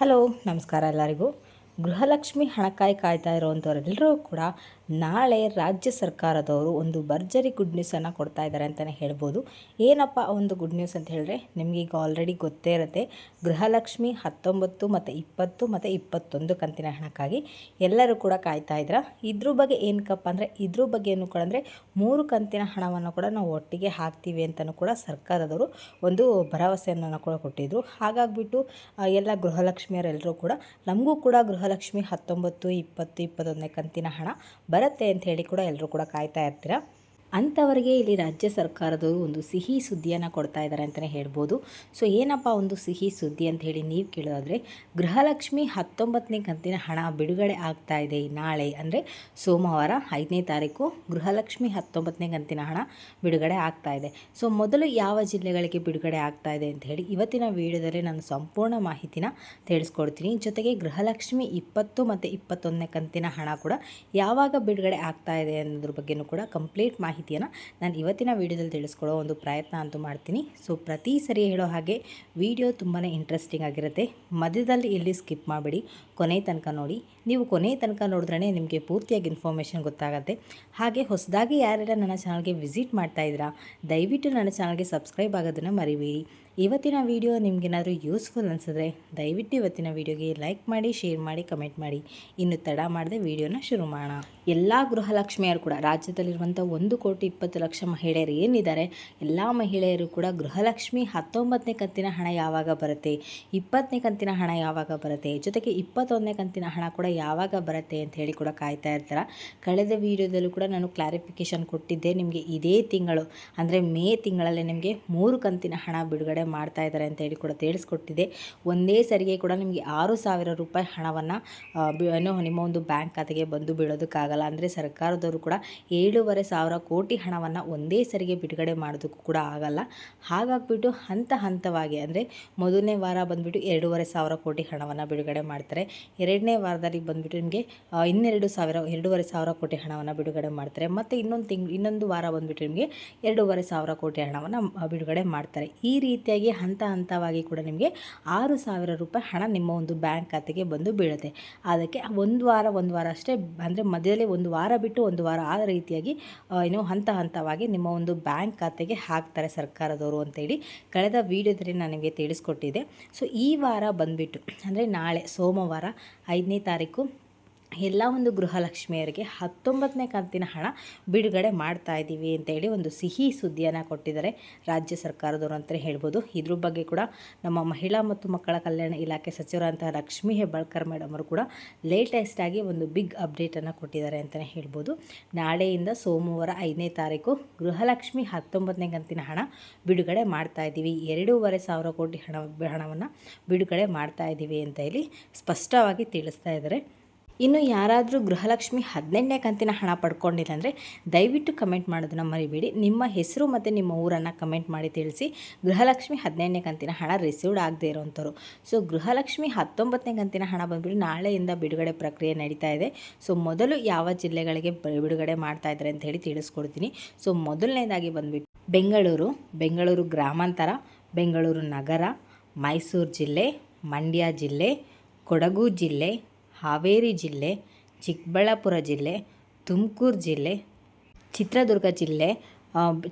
Hello ನಮಸ್ಕಾರ ಎಲ್ಲರಿಗೂ. ಗೃಹಲಕ್ಷ್ಮಿ ಹಣಕಾಯಿ ಕಾಯ್ತಾ ಇರೋವಂಥವ್ರೆಲ್ಲರೂ ಕೂಡ ನಾಳೆ ರಾಜ್ಯ ಸರ್ಕಾರದವರು ಒಂದು ಭರ್ಜರಿ ಗುಡ್ ನ್ಯೂಸನ್ನು ಕೊಡ್ತಾ ಇದ್ದಾರೆ ಅಂತಲೇ ಹೇಳ್ಬೋದು. ಏನಪ್ಪ ಒಂದು ಗುಡ್ ನ್ಯೂಸ್ ಅಂತ ಹೇಳಿದ್ರೆ ನಿಮಗೆ ಈಗ ಆಲ್ರೆಡಿ ಗೊತ್ತೇ ಇರುತ್ತೆ, ಗೃಹಲಕ್ಷ್ಮಿ ಹತ್ತೊಂಬತ್ತು ಮತ್ತು ಇಪ್ಪತ್ತು ಮತ್ತು ಇಪ್ಪತ್ತೊಂದು ಕಂತಿನ ಹಣಕ್ಕಾಗಿ ಎಲ್ಲರೂ ಕೂಡ ಕಾಯ್ತಾ ಇದ್ರ. ಇದ್ರ ಬಗ್ಗೆ ಏನಕ್ಕಪ್ಪ ಅಂದರೆ, ಇದ್ರ ಬಗ್ಗೆ ಏನು ಕೂಡ ಅಂದರೆ ಮೂರು ಕಂತಿನ ಹಣವನ್ನು ಕೂಡ ನಾವು ಒಟ್ಟಿಗೆ ಹಾಕ್ತೀವಿ ಅಂತಲೂ ಕೂಡ ಸರ್ಕಾರದವರು ಒಂದು ಭರವಸೆಯನ್ನು ಕೂಡ ಕೊಟ್ಟಿದ್ದರು ಹಾಗಾಗಿಬಿಟ್ಟು ಎಲ್ಲ ಗೃಹಲಕ್ಷ್ಮಿಯರೆಲ್ಲರೂ ಕೂಡ, ನಮಗೂ ಕೂಡ ಗೃಹಲಕ್ಷ್ಮಿ ಹತ್ತೊಂಬತ್ತು, ಇಪ್ಪತ್ತು, ಇಪ್ಪತ್ತೊಂದನೇ ಕಂತಿನ ಹಣ ಬರುತ್ತೆ ಅಂತ ಹೇಳಿ ಕೂಡ ಎಲ್ಲರೂ ಕೂಡ ಕಾಯ್ತಾ ಇರ್ತೀರ? ಅಂಥವರಿಗೆ ಇಲ್ಲಿ ರಾಜ್ಯ ಸರ್ಕಾರದವರು ಒಂದು ಸಿಹಿ ಸುದ್ದಿಯನ್ನು ಕೊಡ್ತಾ ಇದ್ದಾರೆ ಅಂತಲೇ ಹೇಳ್ಬೋದು. ಸೊ ಏನಪ್ಪ ಒಂದು ಸಿಹಿ ಸುದ್ದಿ ಅಂತ ಹೇಳಿ ನೀವು ಕೇಳೋದಾದರೆ, ಗೃಹಲಕ್ಷ್ಮಿ ಹತ್ತೊಂಬತ್ತನೇ ಕಂತಿನ ಹಣ ಬಿಡುಗಡೆ ಆಗ್ತಾ ಇದೆ ನಾಳೆ. ಅಂದರೆ ಸೋಮವಾರ ಐದನೇ ತಾರೀಕು ಗೃಹಲಕ್ಷ್ಮಿ ಹತ್ತೊಂಬತ್ತನೇ ಕಂತಿನ ಹಣ ಬಿಡುಗಡೆ ಆಗ್ತಾ ಇದೆ. ಸೊ ಮೊದಲು ಯಾವ ಜಿಲ್ಲೆಗಳಿಗೆ ಬಿಡುಗಡೆ ಆಗ್ತಾ ಇದೆ ಅಂತ ಹೇಳಿ ಇವತ್ತಿನ ವಿಡಿಯೋದಲ್ಲಿ ನಾನು ಸಂಪೂರ್ಣ ಮಾಹಿತಿನ ತಿಳಿಸ್ಕೊಡ್ತೀನಿ. ಜೊತೆಗೆ ಗೃಹಲಕ್ಷ್ಮಿ ಇಪ್ಪತ್ತು ಮತ್ತು ಇಪ್ಪತ್ತೊಂದನೇ ಕಂತಿನ ಹಣ ಕೂಡ ಯಾವಾಗ ಬಿಡುಗಡೆ ಆಗ್ತಾ ಇದೆ ಅನ್ನೋದ್ರ ಬಗ್ಗೆನೂ ಕೂಡ ಕಂಪ್ಲೀಟ್ ಮಾಹಿತಿ ಮಾಹಿತಿಯನ್ನು ನಾನು ಇವತ್ತಿನ ವೀಡಿಯೋದಲ್ಲಿ ತಿಳಿಸ್ಕೊಳ್ಳೋ ಒಂದು ಪ್ರಯತ್ನ ಅಂತೂ ಮಾಡ್ತೀನಿ. ಸೊ ಪ್ರತಿ ಸರಿ ಹೇಳೋ ಹಾಗೆ ವಿಡಿಯೋ ತುಂಬಾ ಇಂಟ್ರೆಸ್ಟಿಂಗ್ ಆಗಿರುತ್ತೆ. ಮಧ್ಯದಲ್ಲಿ ಇಲ್ಲಿ ಸ್ಕಿಪ್ ಮಾಡಿಬಿಡಿ. ಕೊನೆ ತನಕ ನೋಡಿ. ನೀವು ಕೊನೆ ತನಕ ನೋಡಿದ್ರೆ ನಿಮಗೆ ಪೂರ್ತಿಯಾಗಿ ಇನ್ಫಾರ್ಮೇಷನ್ ಗೊತ್ತಾಗುತ್ತೆ. ಹಾಗೆ ಹೊಸದಾಗಿ ಯಾರೆಲ್ಲ ನನ್ನ ಚಾನಲ್ಗೆ ವಿಸಿಟ್ ಮಾಡ್ತಾ ಇದ್ದೀರಾ, ದಯವಿಟ್ಟು ನನ್ನ ಚಾನಲ್ಗೆ ಸಬ್ಸ್ಕ್ರೈಬ್ ಆಗೋದನ್ನು ಮರಿಬೇಡಿ. ಇವತ್ತಿನ ವಿಡಿಯೋ ನಿಮಗೇನಾದರೂ ಯೂಸ್ಫುಲ್ ಅನಿಸಿದ್ರೆ ದಯವಿಟ್ಟು ಇವತ್ತಿನ ವಿಡಿಯೋಗೆ ಲೈಕ್ ಮಾಡಿ ಶೇರ್ ಮಾಡಿ ಕಮೆಂಟ್ ಮಾಡಿ. ಇನ್ನು ತಡ ಮಾಡದೆ ವಿಡಿಯೋನ ಶುರು ಮಾಡೋಣ. ಎಲ್ಲ ಗೃಹಲಕ್ಷ್ಮಿಯರು ಕೂಡ ರಾಜ್ಯದಲ್ಲಿರುವಂಥ ಒಂದು ಕೋಟಿ ಇಪ್ಪತ್ತು ಲಕ್ಷ ಮಹಿಳೆಯರು ಏನಿದ್ದಾರೆ, ಎಲ್ಲ ಮಹಿಳೆಯರು ಕೂಡ ಗೃಹಲಕ್ಷ್ಮಿ ಹತ್ತೊಂಬತ್ತನೇ ಕಂತಿನ ಹಣ ಯಾವಾಗ ಬರುತ್ತೆ? ಇಪ್ಪತ್ತನೇ ಕಂತಿನ ಹಣ ಯಾವಾಗ ಬರುತ್ತೆ? ಜೊತೆಗೆ ಇಪ್ಪತ್ತೊಂದನೇ ಕಂತಿನ ಹಣ ಕೂಡ ಯಾವಾಗ ಬರುತ್ತೆ ಅಂತ ಹೇಳಿ ಕೂಡ ಕಾಯ್ತಾ ಇರ್ತಾರೆ. ಕಳೆದ ವಿಡಿಯೋದಲ್ಲೂ ಕೂಡ ನಾನು ಕ್ಲಾರಿಫಿಕೇಷನ್ ಕೊಟ್ಟಿದ್ದೆ, ನಿಮಗೆ ಇದೇ ತಿಂಗಳು, ಅಂದರೆ ಮೇ ತಿಂಗಳಲ್ಲಿ ನಿಮಗೆ ಮೂರು ಕಂತಿನ ಹಣ ಬಿಡುಗಡೆ ಮಾಡ್ತಾ ಇದ್ದಾರೆ ಅಂತ ಹೇಳಿ ಕೂಡ ತಿಳಿಸ್ಕೊಟ್ಟಿದೆ ಒಂದೇ ಸರಿಗೆ ಕೂಡ ನಿಮಗೆ ಆರು ಸಾವಿರ ರೂಪಾಯಿ ಹಣವನ್ನು ಏನೋ ನಿಮ್ಮ ಒಂದು ಬ್ಯಾಂಕ್ ಖಾತೆಗೆ ಬಂದು ಬೀಳೋದಕ್ಕಾಗಲ್ಲ. ಅಂದರೆ ಸರ್ಕಾರದವರು ಕೂಡ ಏಳೂವರೆ ಸಾವಿರ ಕೋಟಿ ಹಣವನ್ನು ಒಂದೇ ಸರಿಗೆ ಬಿಡುಗಡೆ ಮಾಡೋದಕ್ಕೂ ಕೂಡ ಆಗಲ್ಲ. ಹಾಗಾಗ್ಬಿಟ್ಟು ಹಂತ ಹಂತವಾಗಿ ಅಂದರೆ ಮೊದಲನೇ ವಾರ ಬಂದುಬಿಟ್ಟು ಎರಡೂವರೆ ಸಾವಿರ ಕೋಟಿ ಹಣವನ್ನು ಬಿಡುಗಡೆ ಮಾಡ್ತಾರೆ. ಎರಡನೇ ವಾರದಲ್ಲಿ ಬಂದುಬಿಟ್ಟು ನಿಮಗೆ ಇನ್ನೆರಡು ಸಾವಿರ, ಎರಡೂವರೆ ಸಾವಿರ ಕೋಟಿ ಹಣವನ್ನು ಬಿಡುಗಡೆ ಮಾಡ್ತಾರೆ. ಮತ್ತು ಇನ್ನೊಂದು ತಿಂಗ್, ಇನ್ನೊಂದು ವಾರ ಬಂದುಬಿಟ್ಟು ನಿಮಗೆ ಎರಡೂವರೆ ಸಾವಿರ ಕೋಟಿ ಹಣವನ್ನು ಬಿಡುಗಡೆ ಮಾಡ್ತಾರೆ. ಈ ರೀತಿಯಾಗಿ ಹಂತ ಹಂತವಾಗಿ ಕೂಡ ನಿಮಗೆ ಆರು ಸಾವಿರ ರೂಪಾಯಿ ಹಣ ನಿಮ್ಮ ಒಂದು ಬ್ಯಾಂಕ್ ಖಾತೆಗೆ ಬಂದು ಬೀಳುತ್ತೆ. ಅದಕ್ಕೆ ಒಂದು ವಾರ ಒಂದು ವಾರ ಅಷ್ಟೇ, ಅಂದರೆ ಮಧ್ಯದಲ್ಲಿ ಒಂದು ವಾರ ಬಿಟ್ಟು ಒಂದು ವಾರ ಆ ರೀತಿಯಾಗಿ ಏನು ಹಂತ ಹಂತವಾಗಿ ನಿಮ್ಮ ಒಂದು ಬ್ಯಾಂಕ್ ಖಾತೆಗೆ ಹಾಕ್ತಾರೆ ಸರ್ಕಾರದವರು ಅಂತೇಳಿ ಕಳೆದ ವೀಡಿಯೋದಲ್ಲಿ ನನಗೆ ತಿಳಿಸ್ಕೊಟ್ಟಿದೆ ಸೊ ಈ ವಾರ ಬಂದುಬಿಟ್ಟು, ಅಂದರೆ ನಾಳೆ ಸೋಮವಾರ ಐದನೇ ತಾರೀಕು ಎಲ್ಲ ಒಂದು ಗೃಹಲಕ್ಷ್ಮಿಯರಿಗೆ ಹತ್ತೊಂಬತ್ತನೇ ಕಂತಿನ ಹಣ ಬಿಡುಗಡೆ ಮಾಡ್ತಾ ಇದ್ದೀವಿ ಅಂತೇಳಿ ಒಂದು ಸಿಹಿ ಸುದ್ದಿಯನ್ನು ಕೊಟ್ಟಿದ್ದಾರೆ. ರಾಜ್ಯ ಸರ್ಕಾರದವರು ಅಂತಲೇ ಹೇಳ್ಬೋದು. ಇದ್ರ ಬಗ್ಗೆ ಕೂಡ ನಮ್ಮ ಮಹಿಳಾ ಮತ್ತು ಮಕ್ಕಳ ಕಲ್ಯಾಣ ಇಲಾಖೆ ಸಚಿವರಂತಹ ಲಕ್ಷ್ಮೀ ಹೆಬ್ಬಾಳ್ಕರ್ ಮೇಡಮ್ ಅವರು ಕೂಡ ಲೇಟೆಸ್ಟ್ ಆಗಿ ಒಂದು ಬಿಗ್ ಅಪ್ಡೇಟನ್ನು ಕೊಟ್ಟಿದ್ದಾರೆ ಅಂತಲೇ ಹೇಳ್ಬೋದು. ನಾಳೆಯಿಂದ ಸೋಮವಾರ ಐದನೇ ತಾರೀಕು ಗೃಹಲಕ್ಷ್ಮಿ ಹತ್ತೊಂಬತ್ತನೇ ಕಂತಿನ ಹಣ ಬಿಡುಗಡೆ ಮಾಡ್ತಾ ಇದ್ದೀವಿ. ಎರಡೂವರೆ ಸಾವಿರ ಕೋಟಿ ಹಣ ಹಣವನ್ನು ಬಿಡುಗಡೆ ಮಾಡ್ತಾ ಇದ್ದೀವಿ ಅಂತ ಹೇಳಿ ಸ್ಪಷ್ಟವಾಗಿ ತಿಳಿಸ್ತಾ ಇದ್ದಾರೆ. ಇನ್ನು ಯಾರಾದರೂ ಗೃಹಲಕ್ಷ್ಮಿ ಹದಿನೆಂಟನೇ ಕಂತಿನ ಹಣ ಪಡ್ಕೊಂಡಿಲ್ಲ ಅಂದರೆ ದಯವಿಟ್ಟು ಕಮೆಂಟ್ ಮಾಡೋದನ್ನು ಮರಿಬೇಡಿ. ನಿಮ್ಮ ಹೆಸರು ಮತ್ತು ನಿಮ್ಮ ಊರನ್ನು ಕಮೆಂಟ್ ಮಾಡಿ ತಿಳಿಸಿ. ಗೃಹಲಕ್ಷ್ಮಿ ಹದಿನೆಂಟನೇ ಕಂತಿನ ಹಣ ರಿಸೀವ್ಡ್ ಆಗದೇ ಇರೋವಂಥವ್ರು ಸೊ ಗೃಹಲಕ್ಷ್ಮಿ ಹತ್ತೊಂಬತ್ತನೇ ಕಂತಿನ ಹಣ ಬಂದುಬಿಟ್ಟು ನಾಳೆಯಿಂದ ಬಿಡುಗಡೆ ಪ್ರಕ್ರಿಯೆ ನಡೀತಾ ಇದೆ. ಸೊ ಮೊದಲು ಯಾವ ಜಿಲ್ಲೆಗಳಿಗೆ ಬಿಡುಗಡೆ ಮಾಡ್ತಾ ಇದ್ದಾರೆ ಅಂತ ಹೇಳಿ ತಿಳಿಸ್ಕೊಡ್ತೀನಿ. ಸೊ ಮೊದಲನೇದಾಗಿ ಬಂದುಬಿಟ್ಟು ಬೆಂಗಳೂರು. ಬೆಂಗಳೂರು ಗ್ರಾಮಾಂತರ, ಬೆಂಗಳೂರು ನಗರ, ಮೈಸೂರು ಜಿಲ್ಲೆ, ಮಂಡ್ಯ ಜಿಲ್ಲೆ, ಕೊಡಗು ಜಿಲ್ಲೆ ಹಾವೇರಿ ಜಿಲ್ಲೆ, ಚಿಕ್ಕಬಳ್ಳಾಪುರ ಜಿಲ್ಲೆ, ತುಮಕೂರು ಜಿಲ್ಲೆ, ಚಿತ್ರದುರ್ಗ ಜಿಲ್ಲೆ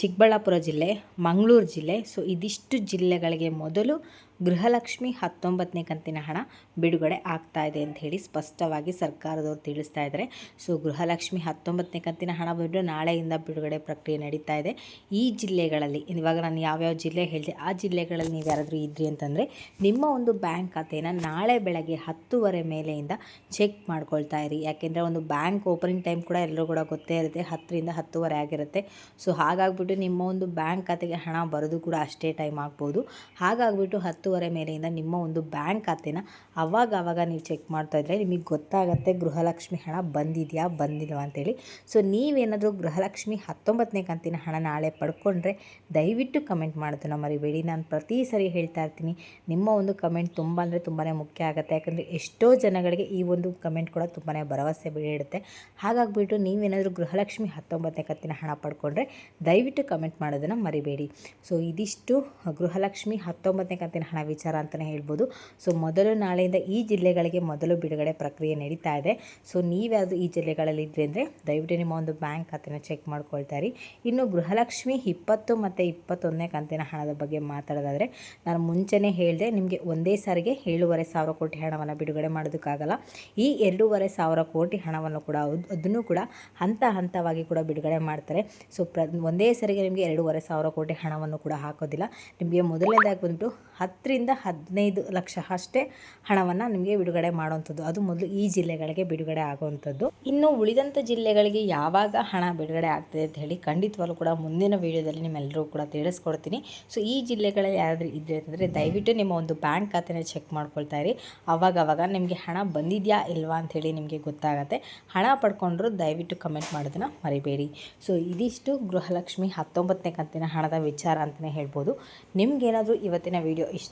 ಚಿಕ್ಕಬಳ್ಳಾಪುರ ಜಿಲ್ಲೆ, ಮಂಗಳೂರು ಜಿಲ್ಲೆ. ಸೊ ಇದಿಷ್ಟು ಜಿಲ್ಲೆಗಳಿಗೆ ಮೊದಲು ಗೃಹಲಕ್ಷ್ಮಿ ಹತ್ತೊಂಬತ್ತನೇ ಕಂತಿನ ಹಣ ಬಿಡುಗಡೆ ಆಗ್ತಾ ಇದೆ ಅಂತ ಹೇಳಿ ಸ್ಪಷ್ಟವಾಗಿ ಸರ್ಕಾರದವರು ತಿಳಿಸ್ತಾ ಇದ್ದಾರೆ. ಸೊ, ಗೃಹಲಕ್ಷ್ಮಿ ಹತ್ತೊಂಬತ್ತನೇ ಕಂತಿನ ಹಣ ಬಿಟ್ಟು ನಾಳೆಯಿಂದ ಬಿಡುಗಡೆ ಪ್ರಕ್ರಿಯೆ ನಡೀತಾ ಇದೆ. ಈ ಜಿಲ್ಲೆಗಳಲ್ಲಿ, ಇವಾಗ ನಾನು ಯಾವ್ಯಾವ ಜಿಲ್ಲೆ ಹೇಳಿದೆ, ಆ ಜಿಲ್ಲೆಗಳಲ್ಲಿ ನೀವು ಯಾರಾದರೂ ಇದ್ರಿ ಅಂತಂದರೆ, ನಿಮ್ಮ ಒಂದು ಬ್ಯಾಂಕ್ ಖಾತೆಯನ್ನು ನಾಳೆ ಬೆಳಗ್ಗೆ ಹತ್ತುವರೆ ಮೇಲೆಯಿಂದ ಚೆಕ್ ಮಾಡ್ಕೊಳ್ತಾ ಇರಿ. ಯಾಕೆಂದರೆ ಒಂದು ಬ್ಯಾಂಕ್ ಓಪನಿಂಗ್ ಟೈಮ್ ಕೂಡ ಎಲ್ಲರೂ ಕೂಡ ಗೊತ್ತೇ ಇರುತ್ತೆ, ಹತ್ತರಿಂದ ಹತ್ತುವರೆ ಆಗಿರುತ್ತೆ. ಸೊ, ಹಾಗಾಗ್ಬಿಟ್ಟು ನಿಮ್ಮ ಒಂದು ಬ್ಯಾಂಕ್ ಖಾತೆಗೆ ಹಣ ಬರೋದು ಕೂಡ ಅಷ್ಟೇ ಟೈಮ್ ಆಗ್ಬೋದು. ಹಾಗಾಗ್ಬಿಟ್ಟು ಹತ್ತು ಹತ್ತುವರೆ ಮೇಲೆಯಿಂದ ನಿಮ್ಮ ಒಂದು ಬ್ಯಾಂಕ್ ಖಾತೆನ ಅವಾಗ ಆವಾಗ ನೀವು ಚೆಕ್ ಮಾಡ್ತಾ ಇದ್ದರೆ ನಿಮಗೆ ಗೊತ್ತಾಗುತ್ತೆ ಗೃಹಲಕ್ಷ್ಮಿ ಹಣ ಬಂದಿದೆಯಾ, ಬಂದಿಲ್ವಾ ಅಂತೇಳಿ. ಸೊ, ನೀವೇನಾದರೂ ಗೃಹಲಕ್ಷ್ಮಿ ಹತ್ತೊಂಬತ್ತನೇ ಕಂತಿನ ಹಣ ನಾಳೆ ಪಡ್ಕೊಂಡ್ರೆ ದಯವಿಟ್ಟು ಕಮೆಂಟ್ ಮಾಡೋದನ್ನು ಮರಿಬೇಡಿ. ನಾನು ಪ್ರತಿ ಸರಿ ಹೇಳ್ತಾ ಇರ್ತೀನಿ, ನಿಮ್ಮ ಒಂದು ಕಮೆಂಟ್ ತುಂಬ ಅಂದರೆ ತುಂಬಾ ಮುಖ್ಯ ಆಗುತ್ತೆ. ಯಾಕಂದರೆ ಎಷ್ಟೋ ಜನಗಳಿಗೆ ಈ ಒಂದು ಕಮೆಂಟ್ ಕೂಡ ತುಂಬಾ ಭರವಸೆ ಬೀಳುತ್ತೆ ಹಾಗಾಗಿಬಿಟ್ಟು ನೀವೇನಾದರೂ ಗೃಹಲಕ್ಷ್ಮಿ ಹತ್ತೊಂಬತ್ತನೇ ಕಂತಿನ ಹಣ ಪಡ್ಕೊಂಡ್ರೆ ದಯವಿಟ್ಟು ಕಮೆಂಟ್ ಮಾಡೋದನ್ನು ಮರಿಬೇಡಿ. ಸೊ, ಇದಿಷ್ಟು ಗೃಹಲಕ್ಷ್ಮಿ ಹತ್ತೊಂಬತ್ತನೇ ಕಂತಿನ ಹಣ ವಿಚಾರ ಅಂತಲೇ ಹೇಳ್ಬೋದು. ಸೊ ಮೊದಲು ನಾಳೆಯಿಂದ ಈ ಜಿಲ್ಲೆಗಳಿಗೆ ಮೊದಲು ಬಿಡುಗಡೆ ಪ್ರಕ್ರಿಯೆ ನಡೀತಾ ಇದೆ. ಸೊ ನೀವ್ಯಾವುದು ಈ ಜಿಲ್ಲೆಗಳಲ್ಲಿ ಇದ್ರಿ ಅಂದರೆ ದಯವಿಟ್ಟು ನಿಮ್ಮ ಒಂದು ಬ್ಯಾಂಕ್ ಖಾತೆನ ಚೆಕ್ ಮಾಡ್ಕೊಳ್ತಾ ಇರಿ. ಇನ್ನು ಗೃಹಲಕ್ಷ್ಮಿ ಇಪ್ಪತ್ತು ಮತ್ತು ಇಪ್ಪತ್ತೊಂದನೇ ಕಂತಿನ ಹಣದ ಬಗ್ಗೆ ಮಾತಾಡೋದಾದರೆ, ನಾನು ಮುಂಚೆನೇ ಹೇಳಿದೆ, ನಿಮಗೆ ಒಂದೇ ಸಾರಿಗೆ ಏಳುವರೆ ಸಾವಿರ ಕೋಟಿ ಹಣವನ್ನು ಬಿಡುಗಡೆ ಮಾಡೋದಕ್ಕಾಗಲ್ಲ. ಈ ಎರಡೂವರೆ ಸಾವಿರ ಕೋಟಿ ಹಣವನ್ನು ಕೂಡ ಅದ್- ಅದನ್ನು ಕೂಡ ಹಂತ ಹಂತವಾಗಿ ಕೂಡ ಬಿಡುಗಡೆ ಮಾಡ್ತಾರೆ. ಸೊ ಪ್ರ, ಒಂದೇ ಸರಿಗೆ ನಿಮಗೆ ಎರಡೂವರೆ ಸಾವಿರ ಕೋಟಿ ಹಣವನ್ನು ಕೂಡ ಹಾಕೋದಿಲ್ಲ. ನಿಮಗೆ ಮೊದಲನೇದಾಗಿ ಬಂದ್ಬಿಟ್ಟು ಹತ್ತರಿಂದ ಹದಿನೈದು ಲಕ್ಷ ಅಷ್ಟೇ ಹಣವನ್ನು ನಿಮಗೆ ಬಿಡುಗಡೆ ಮಾಡುವಂಥದ್ದು. ಅದು ಮೊದಲು ಈ ಜಿಲ್ಲೆಗಳಿಗೆ ಬಿಡುಗಡೆ ಆಗುವಂಥದ್ದು. ಇನ್ನು ಉಳಿದಂಥ ಜಿಲ್ಲೆಗಳಿಗೆ ಯಾವಾಗ ಹಣ ಬಿಡುಗಡೆ ಆಗ್ತದೆ ಅಂತ ಹೇಳಿ ಖಂಡಿತವಾಗ್ಲೂ ಕೂಡ ಮುಂದಿನ ವೀಡಿಯೋದಲ್ಲಿ ನಿಮ್ಮೆಲ್ಲರೂ ಕೂಡ ತಿಳಿಸ್ಕೊಡ್ತೀನಿ. ಸೊ ಈ ಜಿಲ್ಲೆಗಳಲ್ಲಿ ಯಾರಾದರೂ ಇದ್ದರೆ ಅಂತಂದರೆ ದಯವಿಟ್ಟು ನಿಮ್ಮ ಒಂದು ಬ್ಯಾಂಕ್ ಖಾತೆನ ಚೆಕ್ ಮಾಡ್ಕೊಳ್ತಾ ಇರಿ. ಅವಾಗವಾಗ ಅವಾಗ ನಿಮಗೆ ಹಣ ಬಂದಿದೆಯಾ ಇಲ್ವಾ ಅಂಥೇಳಿ ನಿಮಗೆ ಗೊತ್ತಾಗತ್ತೆ. ಹಣ ಪಡ್ಕೊಂಡ್ರು ದಯವಿಟ್ಟು ಕಮೆಂಟ್ ಮಾಡೋದನ್ನು ಮರಿಬೇಡಿ. ಸೊ ಇದಿಷ್ಟು ಗೃಹಲಕ್ಷ್ಮಿ ಹತ್ತೊಂಬತ್ತನೇ ಕಂತಿನ ಹಣದ ವಿಚಾರ ಅಂತಲೇ ಹೇಳ್ಬೋದು. ನಿಮಗೇನಾದರೂ ಇವತ್ತಿನ ವಿಡಿಯೋ